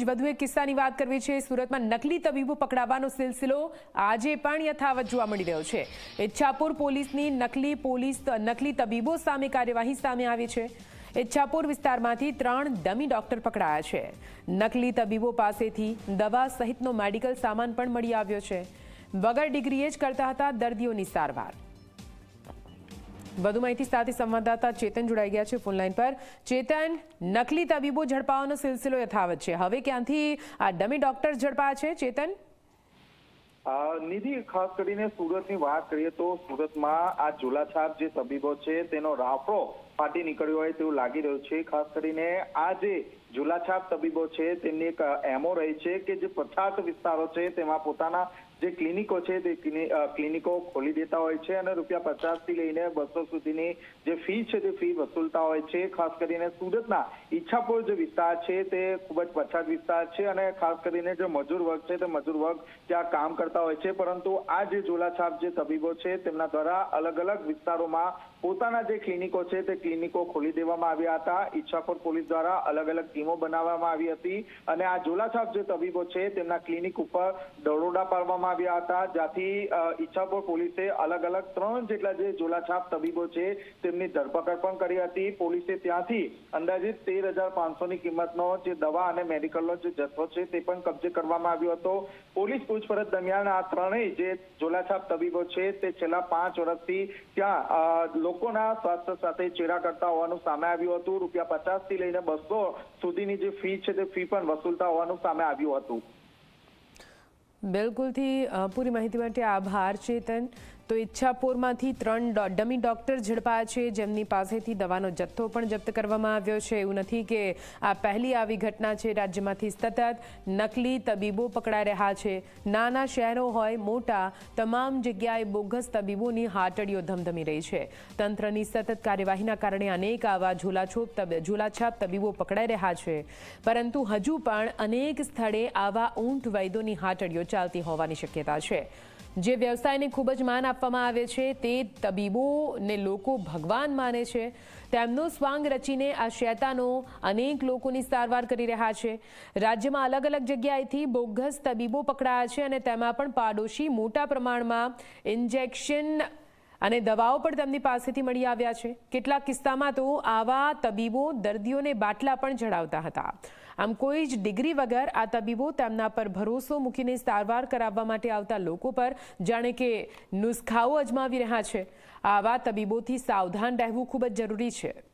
જ વધુ એક કિસ્સાની વાત કરવી છે. સુરતમાં નકલી તબીબો પકડાવાનો સિલસિલો આજે પણ યથાવત જોવા મળી રહ્યો છે. ઈચ્છાપુર પોલીસની નકલી પોલીસ નકલી તબીબો સામે કાર્યવાહી સામે આવી છે. ઈચ્છાપુર વિસ્તારમાંથી ત્રણ ડમી ડોક્ટર પકડાયા છે. નકલી તબીબો પાસેથી દવા સહિતનો મેડિકલ સામાન પણ મળી આવ્યો છે. વગર ડિગ્રીએ જ કરતા હતા દર્દીઓની સારવાર. વધુ માહિતી સાથે સંવાદદાતા ચેતન જોડાઈ ગયા છે ફોનલાઈન પર. ચેતન, નકલી તબીબો ઝડપાવાનો સિલસિલો યથાવત છે. હવે ક્યાંથી આ ડમી ડોક્ટર ઝડપાયા છે? ચેતન? નિધિ, ખાસ કરીને સુરતની વાત કરીએ તો સુરતમાં આ ઝોલાછાપ જે તબીબો છે, તેનો રાફડો ફાટી નીકળ્યો હોય તેવું લાગી રહ્યું છે. ખાસ કરીને આ જે જુલાછાપ તબીબો છે, તેમની એક એમો રહી છે કે જે પછાત વિસ્તારો છે, તેમાં પોતાના જે ક્લિનિકો છે, તે ક્લિનિકો ખોલી દેતા હોય છે અને રૂપિયા પચાસથી લઈને બસો સુધીની જે ફી છે, તે ફી વસૂલતા હોય છે. ખાસ કરીને સુરતના ઈચ્છાપુર જે વિસ્તાર છે, તે ખૂબ જ પછાત વિસ્તાર છે અને ખાસ કરીને જે મજૂર વર્ગ છે, તે મજૂર વર્ગ ત્યાં કામ કરતા હોય છે. પરંતુ આ જે ઝોલાછાપ જે તબીબો છે, તેમના દ્વારા અલગ અલગ વિસ્તારોમાં પોતાના જે ક્લિનિકો છે, તે ક્લિનિકો ખોલી દેવામાં આવ્યા હતા. ઈચ્છાપુર પોલીસ દ્વારા અલગ અલગ ટીમો બનાવવામાં આવી હતી અને આ ઝોલાછાપ જે તબીબો છે, તેમના ક્લિનિક ઉપર દરોડા પાડવામાં આવ્યા હતા, જ્યાંથી ઈચ્છાપુર પોલીસે અલગ અલગ ત્રણ જેટલા જે ઝોલાછાપ તબીબો છે, તેમની ધરપકડ પણ કરી હતી. પોલીસે ત્યાંથી અંદાજિત તેર હજાર પાંચસો ની કિંમતનો જે દવા અને મેડિકલનો જે જથ્થો છે, તે પણ કબજે કરવામાં આવ્યો હતો. પોલીસ પૂછપરછ દરમિયાન આ ત્રણેય જે ઝોલાછાપ તબીબો છે, તે છેલ્લા પાંચ વર્ષથી ત્યાં લોકોના સ્વાસ્થ્ય સાથે ચેડા કરતા હોવાનું સામે આવ્યું હતું. રૂપિયા પચાસથી લઈને બસો સુધીની જે ફી છે, તે ફી પણ વસૂલતા હોવાનું સામે આવ્યું હતું. બિલકુલથી પૂરી માહિતી માટે આભાર ચેતન. તો ઈચ્છાપુરમાંથી ત્રણ ડમી ડોક્ટર ઝડપાયા છે. જેમની પાસેથી દવાનો જથ્થો પણ જપ્ત કરવામાં આવ્યો છે. એવું નથી કે આ પહેલી આવી ઘટના છે. રાજ્યમાંથી સતત નકલી તબીબો પકડાઈ રહ્યા છે. નાના શહેરો હોય, મોટા, તમામ જગ્યાએ બોગસ તબીબોની હાટડીઓ ધમધમી રહી છે. તંત્રની સતત કાર્યવાહીના કારણે અનેક આવા ઝોલાછોપ ઝોલાછાપ તબીબો પકડાઈ રહ્યા છે. પરંતુ હજુ પણ અનેક સ્થળે આવા ઊંટ વૈદોની હાટડીઓ ચાલતી હોવાની શક્યતા છે. જે વ્યવસાયને ખૂબ જ માન આપવામાં આવે છે તે તબીબોને લોકો ભગવાન માને છે. તેમનો સ્વાંગ રચીને આ શેતાનો અનેક લોકોની સારવાર કરી રહ્યા છે. રાજ્યમાં અલગ અલગ જગ્યાએથી બોગસ તબીબો પકડાયા છે અને તેમાં પણ પાડોશી મોટા પ્રમાણમાં ઇન્જેક્શન અને દવાઓ પણ તેમની પાસેથી મળી આવ્યા છે. કેટલાક કિસ્સામાં તો આવા તબીબો દર્દીઓને બાટલા પણ ચડાવતા હતા. આમ કોઈ જ ડિગ્રી વગર આ તબીબો તેમના પર ભરોસો મૂકીને સારવાર કરાવવા માટે આવતા લોકો પર જાણે કે નુસ્ખાઓ અજમાવી રહ્યા છે. આવા તબીબોથી સાવધાન રહેવું ખૂબ જ જરૂરી છે.